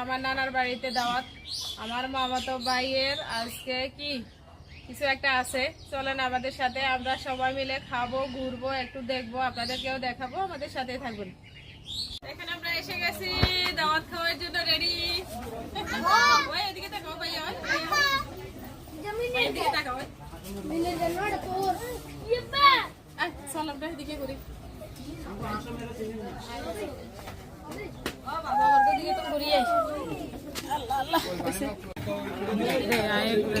আমরা নানার বাড়িতে দাওয়াত। আমার মামাতো ভাইয়ের আজকে কি? কিছু একটা আছে। চলেন আমাদের সাথে, আমরা সবাই মিলে খাব, ঘুরবো, একটু দেখব। আপনাদেরকেও দেখাবো, আমাদের সাথে থাকবেন। এখানে আমরা এসে গেছি দাওয়াত খাওয়ার জন্য রেডি ওই এদিকে তাকাও ভাইয়া ওই, ভাইয়া। ওই এদিকে তাকাও ওই। আয়, চল আমরা এদিকে করি ও বাবা, ওর দিকে তো ঘুরিয়ে আয়। আল্লাহ, আল্লাহ, এসে। রে, আয়, ঘুরে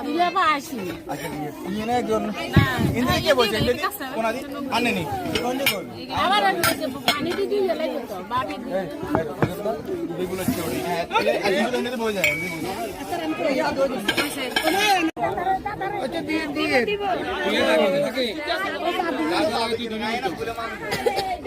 আচ্ছা, ইয়েনে একজন ইন্দ্রি কে বলছেন যদি কোনাদি আনেনি। কোন হ্যাঁ, যে বল আবার পানি দি দিয়ে লাগে তো বাটি এগুলো চড়ি হ্যাঁ এগুলো এনে বই যায় স্যার আমি করে ইয়াদ হই আচ্ছা দিয়ে দিয়ে। দিয়ে লাগে নাকি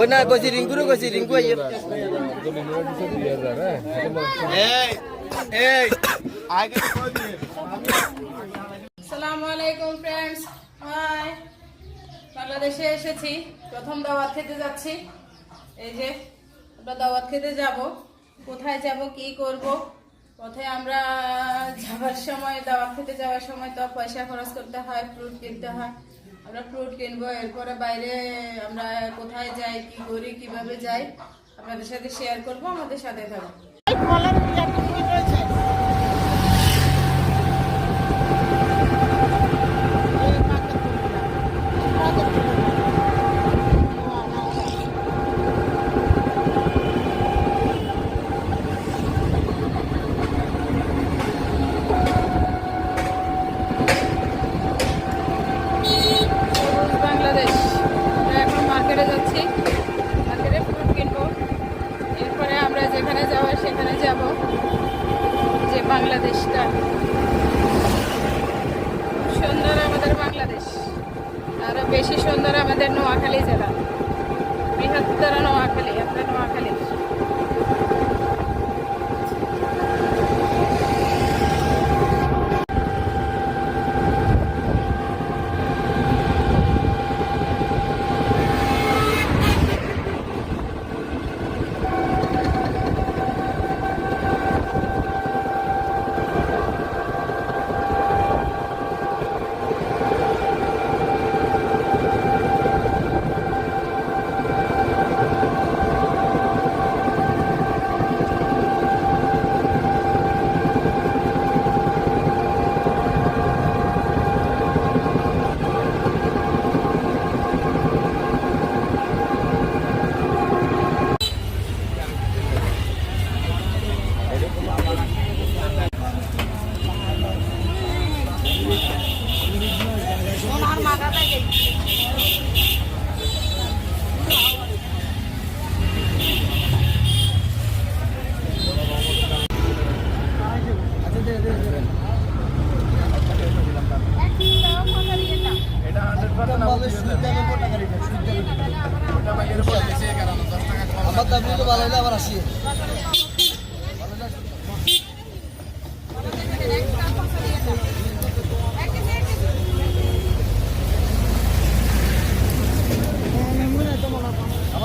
ওই না কইছি রিঙ্কুরও কইছি রিঙ্কু আইয়ে। এই এই আগে কই দিয়ে আসসালামু আলাইকুম ফ্রেন্ডস হাই বাংলাদেশে এসেছি। প্রথম দাওয়াত খেতে যাচ্ছি। এই যে আমরা দাওয়াত খেতে যাব। কোথায় যাব কি করব? পথে আমরা যাওয়ার সময় দাওয়াত খেতে যাওয়ার সময় তো পয়সা খরচ করতে হয় ফ্রুট কিনতে হয়। আমরা ফ্রুট কিনবো, এরপরে বাইরে আমরা কোথায় যাই, কি করি, কীভাবে যাই, আপনাদের সাথে শেয়ার করব, আমাদের সাথে থাকব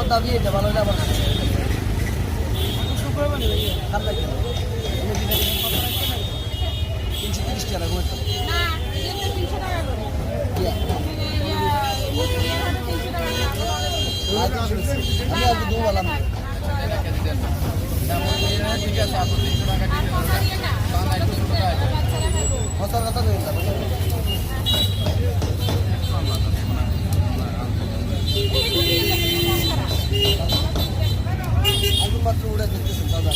দাবি এটা ভালো লাগছে না। তিনশো তিরিশ টাকা ঘুরতে না তিনশো টাকা করে Yeah. তিনশো টাকা আজকে শুনছি আমি আজকে বললাম ঠিক আছে আপনি তিনশো টাকা দিয়ে দেবেন তা না একটু ছোটো দেয় হসার কথা কই না আজকে মাত্র উড়ে দেখতেছেন দাদা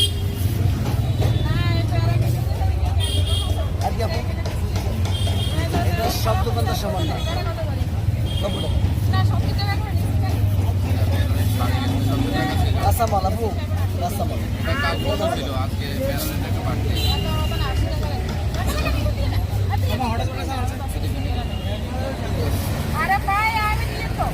আর কি আপু এটা সব দোকানদার সমান না নব্বই টাকা কাঁচামাল আপু কাঁচামাল এটা কাল বলছিল আজকে প্যারালাইট একটা পাঠিয়ে আরে ভাই আমি দিয়ে তো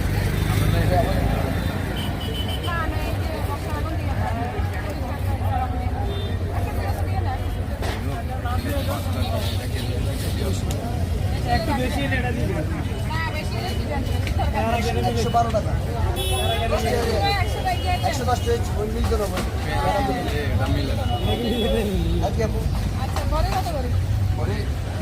একশো বারো টাকা একশো দশ টাকা ওই মিলতে হবে এটা মিলে না আর কি আপু আচ্ছা ঘরে কত করে পরে দেড়শো কি আপু চিনি গুঁড়া করে আট টাকা লেগে যাবে। বিশ টাকা ধরুন না, না, না। আরে ভাই ঘরে দিয়ে না এত টাকা তো করে আপু। নিয়ে নাও। আচ্ছা বৃষ্টি হাজার কি বেশি একশো বিশ শুধু একশো টাকা দিন, শুধু একশো টাকা খেলে দেন তাহলে ভালো। পকেটে কিছু নাই গরিব খালি মোবাইল কাম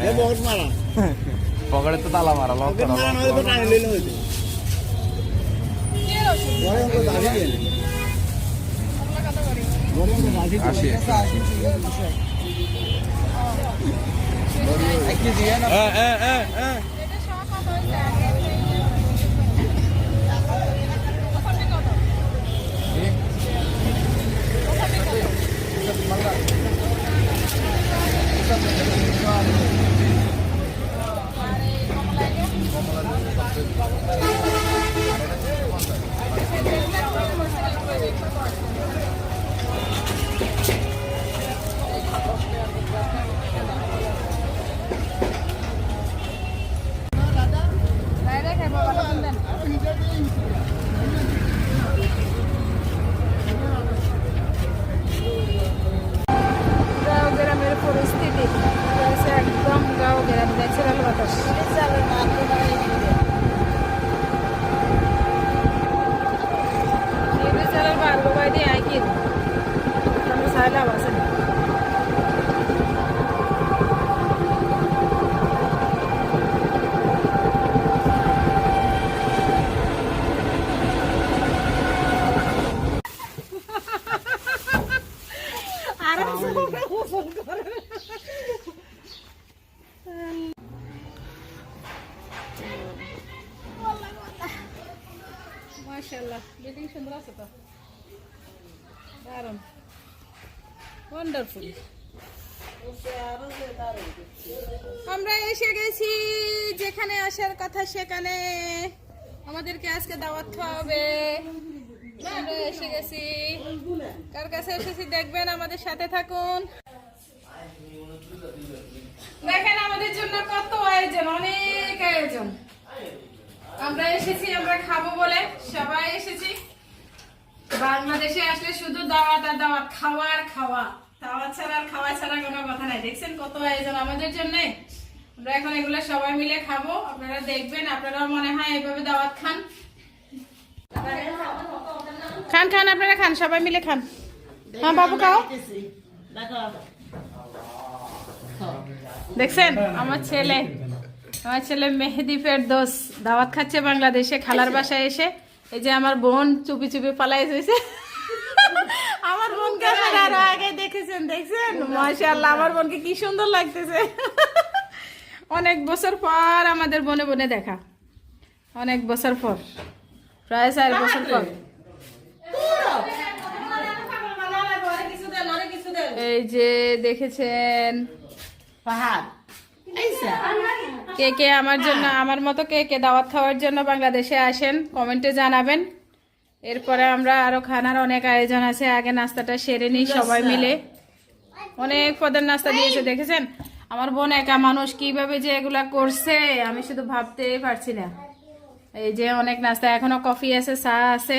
এ বহুত মারা পকেটে তো তালা মারা লক করা মারা নয় তো টানি লইলে হইতো কি এর ওষুধ? বড় অঙ্ক দাবি দেন ওগুলো কত করে? বড় অঙ্ক বাইরে আইকি আমি সাইলাম আছে মাশাআল্লাহ বিল্ডিং সুন্দর আছে তো দারুণ। ওয়ান্ডারফুল আমরা এসে গেছি যেখানে আসার কথা সেখানে। আমাদেরকে আজকে দাওয়াত খাওয়াবে আমরা এসে গেছি। কার কাছে এসেছি দেখবেন, আমাদের সাথে থাকুন। দেখেন, আমাদের জন্য কত আয়োজন, অনেক আয়োজন। আমরা এসেছি, আমরা খাব বলে সবাই এসেছি। বাংলাদেশে আসলে শুধু দাওয়াত আর দাওয়াত, খাওয়া আর খাওয়া। দাওয়াত ছাড়া আর খাওয়া ছাড়া কোনো কথা নাই। দেখছেন কত আয়োজন আমাদের জন্য? আমরা এখন এগুলো সবাই মিলে খাব। আপনারা দেখবেন, আপনারাও মনে হয় এইভাবে দাওয়াত খান। খান খান, আপনারা খান, সবাই মিলে খান। হ্যাঁ বাবু, খাও। দেখছেন? আমার ছেলে আমার ছেলে মেহেদি ফেরদোস দাওয়াত খাচ্ছে বাংলাদেশে, খালার বাসায় এসে। এই যে আমার বোন চুপি চুপি পালাই হয়েছে আমার বোনকে আপনারা আরও আগে দেখেছেন দেখছেন? মাশাআল্লাহ আমার বোনকে কি সুন্দর লাগতেছে। অনেক বছর পর আমাদের বনে বনে দেখা। অনেক বছর পর প্রায় চার বছর পর। এই যে দেখেছেন পাহাড়। কে কে আমার জন্য, আমার মতো কে কে দাওয়াত খাওয়ার জন্য বাংলাদেশে আসেন, কমেন্টে জানাবেন। এরপরে আমরা আরও খানার অনেক আয়োজন আছে, আগে নাস্তাটা সেরে নিই সবাই মিলে। অনেক পদের নাস্তা দিয়েছে, দেখেছেন? আমার বোন একা মানুষ, কীভাবে যে এগুলা করছে, আমি শুধু ভাবতেই পারছি না। এই যে অনেক নাস্তা, এখনও কফি আছে, চা আছে,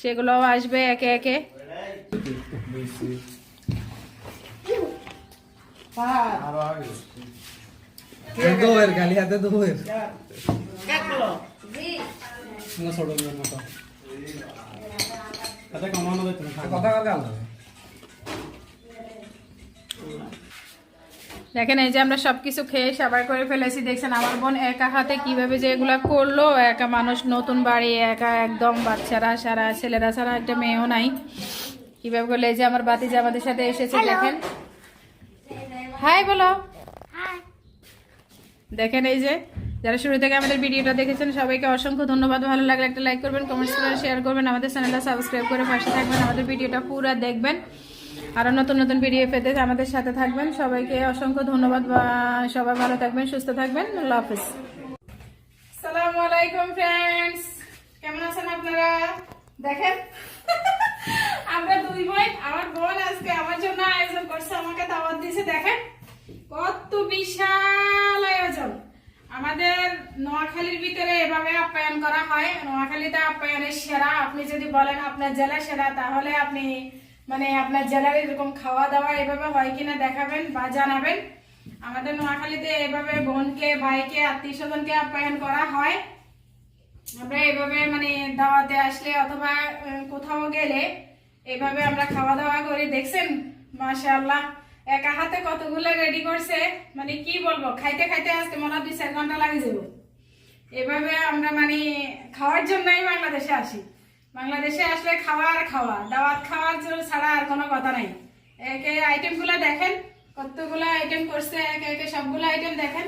সেগুলোও আসবে একে একে। দোয়ের খালি হাতে দোয়ের দেখেন এই যে আমরা সবকিছু খেয়ে সাবার করে ফেলেছি দেখছেন আমার বোন একা হাতে কীভাবে যে এগুলা করল একা মানুষ নতুন বাড়ি একা একদম বাচ্চারা সারা ছেলেরা ছাড়া একটা মেয়েও নাই। কীভাবে করলে এই যে আমার বাতি যে আমাদের সাথে এসেছে দেখেন। হাই বলো। দেখেন এই যে, যারা শুরু থেকে আমাদের ভিডিওটা দেখেছেন, সবাইকে অসংখ্য ধন্যবাদ। ভালো লাগলে একটা লাইক করবেন কমেন্টস করবেন শেয়ার করবেন, আমাদের চ্যানেলটা সাবস্ক্রাইব করে পাশে থাকবেন, আমাদের ভিডিওটা পুরো দেখবেন। আরও নতুন নতুন ভিডিও পেতে আমাদের সাথে থাকবেন। সবাইকে অসংখ্য ধন্যবাদ সবাই ভালো থাকবেন, সুস্থ থাকবেন। আল্লাহ হাফিজ। সালামু আলাইকুম ফ্রেন্ডস কেমন আছেন আপনারা? দেখেন, আমরা দুই বোন আমার বোন আজকে আমার জন্য আয়োজন করছে, আমাকে দাওয়াত দিয়েছে, দেখেন। কত বিশাল আমাদের নোয়াখালীর ভিতরে এভাবে আপ্যায়ন করা হয়। নোয়াখালীতে আপ্যায়নের সেরা, আপনি যদি বলেন আপনার জেলা সেরা, তাহলে আপনি মানে আপনার জেলার এরকম খাওয়া দাওয়া এভাবে হয় কিনা দেখাবেন বা জানাবেন। আমাদের নোয়াখালীতে এভাবে বোনকে, ভাইকে আত্মীয় স্বজনকে আপ্যায়ন করা হয়। আমরা এভাবে মানে দাওয়াতে আসলে অথবা কোথাও গেলে এভাবে আমরা খাওয়া দাওয়া করি। দেখছেন? মাশাআল্লাহ। একা হাতে কতগুলো রেডি করছে মানে কি বলব খাইতে খাইতে আজকে মনে হয় দুই চার ঘণ্টা লাগে যাব। এভাবে আমরা মানে খাওয়ার জন্যই বাংলাদেশে আসি। বাংলাদেশে আসলে খাওয়া আর খাওয়া দাওয়াত খাওয়ার জন্য ছাড়া আর কোনো কথা নাই। একে আইটেমগুলো দেখেন কতগুলো আইটেম করছে একে একে সবগুলো আইটেম দেখেন।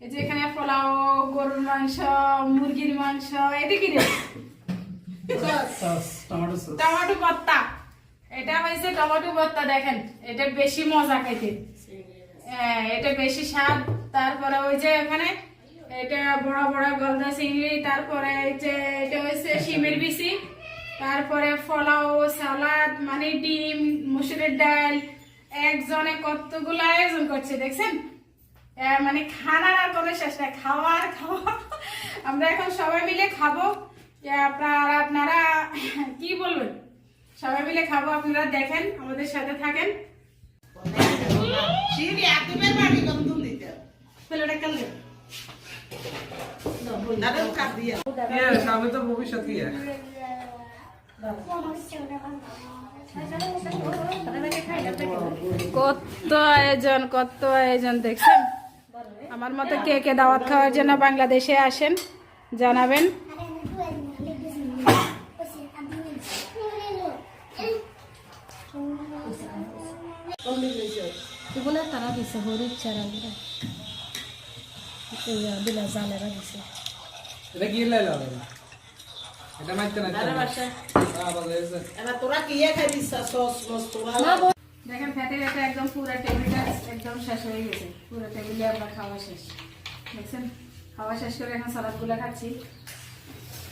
এই যে এখানে পোলাও গরুর মাংস মুরগির মাংস এটা কি রে টমেটো ভর্তা এটা হয়েছে টমেটো ভর্তা দেখেন এটা বেশি মজা খাইতে হ্যাঁ, এটা বেশি স্বাদ। তারপরে ওই যে এখানে এটা বড় বড় গলদা চিংড়ি তারপরে যে এটা হয়েছে শিমের বিচি তারপরে ফলাও সালাদ মানে ডিম মুসুরের ডাল একজনে কতগুলো আয়োজন করছে দেখছেন? আহ, মানে খানার আর কোনো শেষ নাই খাওয়ার খাওয়া আমরা এখন সবাই মিলে খাব। যে আপনারা আপনারা কি বলবেন? সবাই মিলে খাব আপনারা দেখেন আমাদের সাথে থাকেন। ভবিষ্যৎ কি কত আয়োজন কত আয়োজন দেখছেন? আমার মতো কে কে দাওয়াত খাওয়ার জন্য বাংলাদেশে আসেন জানাবেন। তারা দিছে চারা দিলে জালেরা দিছে এটা কি লাইলো এটা মাইতে না ভালো হয়েছে দেখেন ফ্যাটে ফ্যাটে একদম পুরো টেবিলটা একদম শেষ হয়ে গেছে পুরো টেবিলে আপনার খাওয়া শেষ দেখছেন খাওয়া শেষ করে এখন সালাদগুলো খাচ্ছি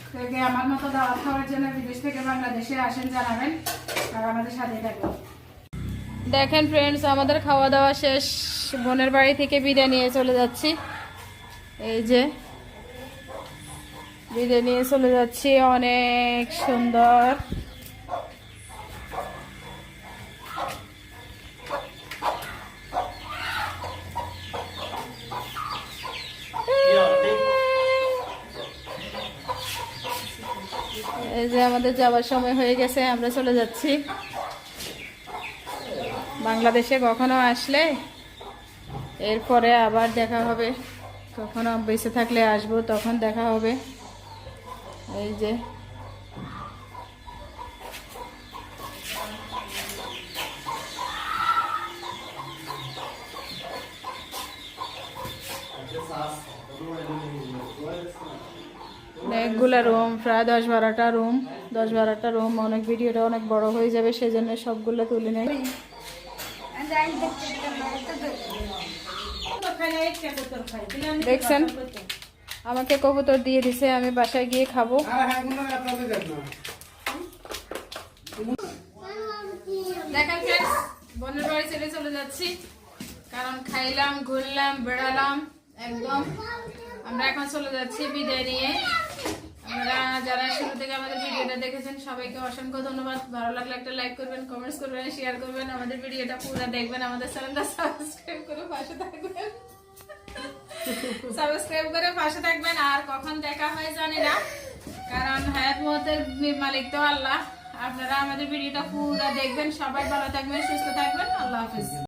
তো আমার মতো দাওয়াত খাওয়ার জন্য বিদেশ থেকে বাংলাদেশে আসেন জানাবেন আর আমাদের সাথে থাকবেন দেখেন ফ্রেন্ডস আমাদের খাওয়া দাওয়া শেষ। বোনের বাড়ি থেকে বিদায় নিয়ে চলে যাচ্ছি। এই যে, বিদায় নিয়ে চলে যাচ্ছি। অনেক সুন্দর। এই যে আমাদের যাওয়ার সময় হয়ে গেছে, আমরা চলে যাচ্ছি। বাংলাদেশে কখনো আসলে? এরপরে আবার দেখা হবে। কখনো বেঁচে থাকলে আসব, তখন দেখা হবে। এই যে। অনেকগুলো রুম, প্রায় দশ বারোটা রুম, দশ বারোটা রুম, অনেক ভিডিওটা অনেক বড় হয়ে যাবে, সেজন্য সবগুলো তুলে নেই। দেখছেন? আমাকে কবুতর দিয়ে দিছে, আমি বাসায় গিয়ে খাব। দেখেন বোনের বাড়ি ছেড়ে চলে যাচ্ছি। কারণ খাইলাম, ঘুরলাম, বেড়ালাম, একদম। আমরা এখন চলে যাচ্ছি বিদায় নিয়ে। আপনারা যারা শুরু থেকে আমাদের ভিডিওটা দেখেছেন, সবাইকে অসংখ্য ধন্যবাদ। ভালো লাগলে একটা লাইক করবেন কমেন্টস করবেন শেয়ার করবেন। আমাদের ভিডিওটা পুরো দেখবেন, আমাদের চ্যানেলটা সাবস্ক্রাইব করে পাশে থাকবেন। সাবস্ক্রাইব করে পাশে থাকবেন, আর কখন দেখা হয় জানি না। কারণ হায়াত মহতের মালিক তো আল্লাহ। আপনারা আমাদের ভিডিওটা পুরো দেখবেন। সবাই ভালো থাকবেন, সুস্থ থাকবেন। আল্লাহ হাফিজ।